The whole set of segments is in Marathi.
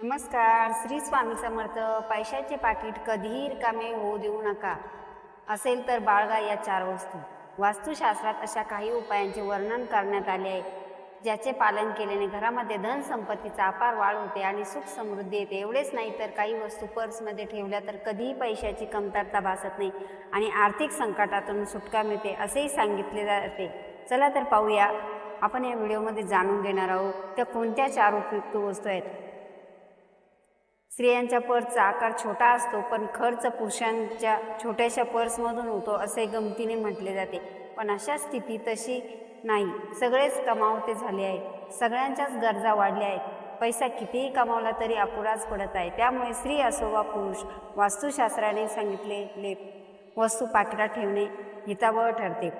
नमस्कार श्री स्वामी समर्थ पैशाचे पाकिट कधीही रिकामे होऊ देऊ नका. असेल तर बाळगा या चार वस्तू. वास्तुशास्त्रात अशा काही उपायांचे वर्णन करण्यात आले आहे ज्याचे पालन केल्याने घरामध्ये धन संपत्तीचा अपार वाढ होते आणि सुख समृद्धी येते. एवढेच नाही तर काही वस्तू पर्समध्ये ठेवल्या तर कधीही पैशाची कमतरता भासत नाही आणि आर्थिक संकटातून सुटका मिळते असेही सांगितले जाते. चला तर पाहूया. आपण या व्हिडिओमध्ये जाणून घेणार आहोत त्या कोणत्या चार उपयुक्त वस्तू आहेत? स्त्रियांच्या पर्सचा आकार छोटा असतो पण खर्च पुरुषांच्या छोट्याशा पर्समधून होतो असे गमतीने म्हटले जाते. पण अशा स्थिती तशी नाही. सगळेच कमावते झाले आहे सगळ्यांच्याच गरजा वाढल्या आहेत. पैसा कितीही कमावला तरी अपुराच पडत आहे. त्यामुळे स्त्री असो वा पुरुष वास्तुशास्त्राने सांगितलेले वस्तू पाकिटात ठेवणे हितावह ठरते.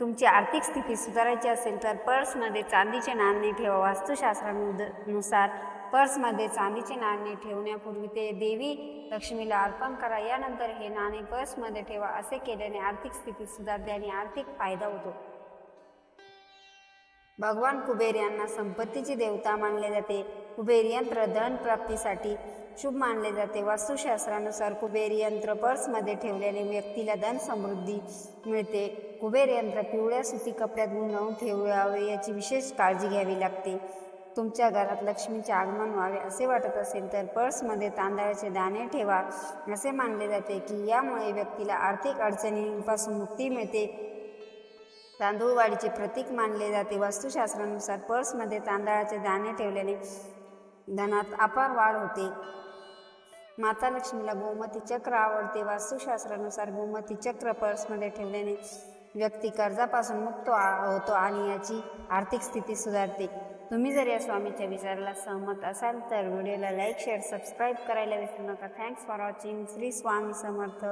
तुमची आर्थिक स्थिती सुधारायची असेल तर पर्समध्ये चांदीचे नाणे ठेवा. वास्तुशास्त्रानुसार पर्समध्ये चांदीचे नाणे ठेवण्यापूर्वी ते देवी लक्ष्मीला अर्पण करा. यानंतर हे नाणे पर्समध्ये ठेवा. असे केल्याने आर्थिक स्थिती सुधारते आणि आर्थिक फायदा होतो. भगवान कुबेर यांना संपत्तीची देवता मानले जाते. कुबेर यंत्र धन प्राप्तीसाठी शुभ मानले जाते. वास्तुशास्त्रानुसार कुबेर यंत्र पर्समध्ये ठेवल्याने व्यक्तीला धन समृद्धी मिळते. कुबेर यंत्र पिवळ्या सुती कपड्यात गुंडावून ठेवावे याची विशेष काळजी घ्यावी लागते. तुमच्या घरात लक्ष्मीचे आगमन व्हावे असे वाटत असेल तर पर्समध्ये तांदळाचे दाणे ठेवा. असे मानले जाते की यामुळे व्यक्तीला आर्थिक अडचणींपासून मुक्ती मिळते. तांदूळ वाढीचे प्रतीक मानले जाते. वास्तुशास्त्रानुसार पर्समध्ये तांदळाचे दाणे ठेवल्याने धनात अपार वाढ होते. माता लक्ष्मीला गोमती चक्र आवडते. वास्तुशास्त्रानुसार गोमती चक्र पर्समध्ये ठेवल्याने व्यक्ती कर्जापासून मुक्त आ- होतो आणि याची आर्थिक स्थिती सुधारते. तुम्ही जर या स्वामीच्या विचाराला सहमत असाल तर व्हिडिओला लाईक शेअर सबस्क्राईब करायला विसरू नका. Thanks for watching Shri Swami Samarth.